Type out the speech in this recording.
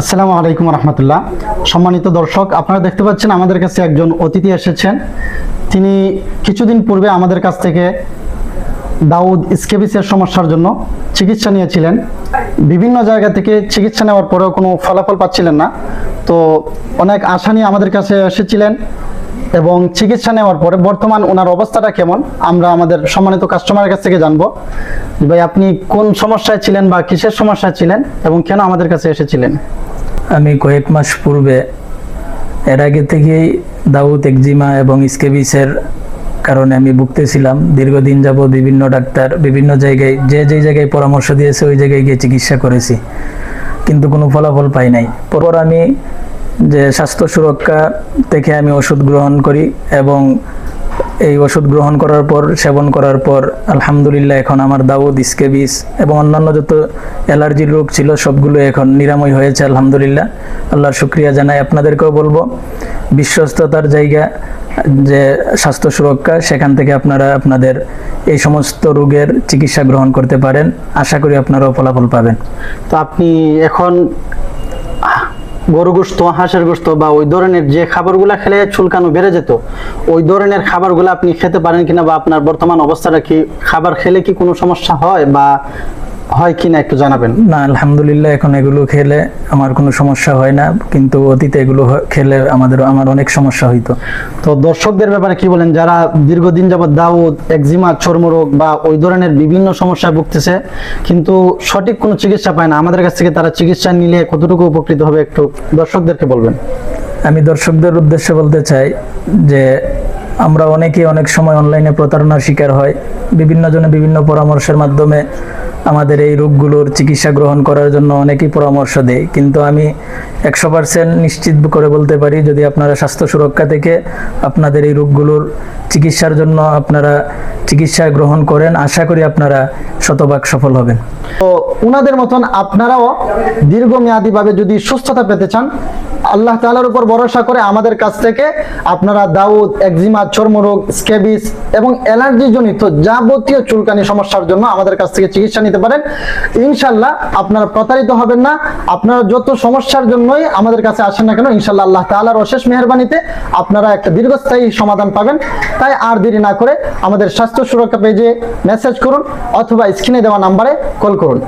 আসসালামু আলাইকুম রহমতুল্লাহ। সম্মানিত দর্শক, আপনারা দেখতে পাচ্ছেন আমাদের কাছে একজন অতিথি এসেছেন। তিনি কিছুদিন পূর্বে আমাদের কাছ থেকে দাউদ স্কেবিসের সমস্যার জন্য চিকিৎসা নিয়েছিলেন। বিভিন্ন জায়গা থেকে চিকিৎসা নেওয়ার পরেও কোনো ফলাফল পাচ্ছিলেন না। তো অনেক আশা নিয়ে আমাদের কাছে এসেছিলেন। এবং চিকিৎসা নেওয়ার পরে বর্তমান ওনার অবস্থাটা কেমন? আমরা আমাদের সম্মানিত কাস্টমারের কাছ থেকে জানব ভাই, আপনি কোন সমস্যায় ছিলেন বা কিসের সমস্যায় ছিলেন এবং কেন আমাদের কাছে এসেছিলেন? আমি কয়েক মাস পূর্বে, এর আগে থেকেই দাউদ একজিমা এবং স্কেবিসের কারণে আমি ভুগতেছিলাম। দীর্ঘদিন যাব বিভিন্ন ডাক্তার বিভিন্ন জায়গায়, যে যে জায়গায় পরামর্শ দিয়েছে, ওই জায়গায় গিয়ে চিকিৎসা করেছি। কিন্তু কোনো ফলাফল পাই নাই। পর আমি যে স্বাস্থ্য সুরক্ষা থেকে আমি ওষুধ গ্রহণ করি এবং এই ওষুধ গ্রহণ করার পর, সেবন করার পর, আলহামদুলিল্লাহ এখন আমার দাউদ, স্কেবিস এবং অন্যান্য যত অ্যালার্জির রোগ ছিল, সবগুলো এখন নিরাময় হয়েছে, আলহামদুলিল্লাহ। আল্লাহর শুক্রিয়া জানাই। আপনাদেরকেও বলব, বিশ্বস্ততার জায়গা যে স্বাস্থ্য সুরক্ষা, সেখান থেকে আপনারা আপনাদের এই সমস্ত রোগের চিকিৎসা গ্রহণ করতে পারেন। আশা করি আপনারাও ফলাফল পাবেন। তো আপনি এখন গরু গোস্ত, হাঁসের গোস্ত বা ওই ধরনের যে খাবারগুলো খেলে চুলকানো বেড়ে যেত, ওই ধরনের খাবারগুলো আপনি খেতে পারেন কিনা বা আপনার বর্তমান অবস্থাটা কি, খাবার খেলে কি কোনো সমস্যা হয় বা হয় কিনা একটু জানাবেন? না আলহামদুলিল্লাহ এখন এগুলো খেলে আমার কোনো সমস্যা হয় না কিন্তু অতীতে এগুলো খেলে আমাদের আমার অনেক সমস্যা হইতো। তো দর্শকদের ব্যাপারে কি বলেন? যারা দীর্ঘদিন যাবত দাউদ একজিমা চর্মরোগ বা ওই ধরনের বিভিন্ন সমস্যায় ভুগতেছে কিন্তু সঠিক কোনো চিকিৎসা পায় না। আমাদের কাছ থেকে তারা চিকিৎসা নিলে কতটুকু উপকৃত হবে একটু দর্শকদেরকে বলবেন। আমি দর্শকদের উদ্দেশ্যে বলতে চাই যে আমরা অনেকে অনেক সময় অনলাইনে প্রতারণার শিকার হয়। বিভিন্ন জনে বিভিন্ন পরামর্শের মাধ্যমে আমাদের এই রোগগুলোর চিকিৎসা গ্রহণ করার জন্য অনেকেই পরামর্শ দেয়। কিন্তু আমি একশো পার্সেন্ট নিশ্চিত করে বলতে পারি, যদি আপনারা স্বাস্থ্য সুরক্ষা থেকে আপনাদের এই রোগগুলোর চিকিৎসার জন্য আপনারা চিকিৎসা গ্রহণ করেন, আশা করি আপনারা শতভাগ সফল হবেন। তো উনাদের মতন আপনারাও দীর্ঘমেয়াদীভাবে যদি সুস্থতা পেতে চান, আল্লাহ তাআলার উপর ভরসা করে আমাদের কাছ থেকে আপনারা দাউদ, একজিমা, চর্মরোগ, স্কেবিস এবং অ্যালার্জি জনিত যাবতীয় চুলকানি সমস্যার জন্য আমাদের কাছ থেকে চিকিৎসা নিতে পারেন। ইনশাল্লাহ আপনারা প্রতারিত হবেন না। আপনারা যত সমস্যার জন্যই আমাদের কাছে আসেন না কেন ইনশাল্লাহ আল্লাহ তাআলার অশেষ মেহরবানিতে আপনারা একটা দীর্ঘস্থায়ী সমাধান পাবেন। তাই আর দেরি না করে আমাদের স্বাস্থ্য সুরক্ষা পেজে মেসেজ করুন অথবা স্ক্রিনে দেওয়া নাম্বারে কল করুন।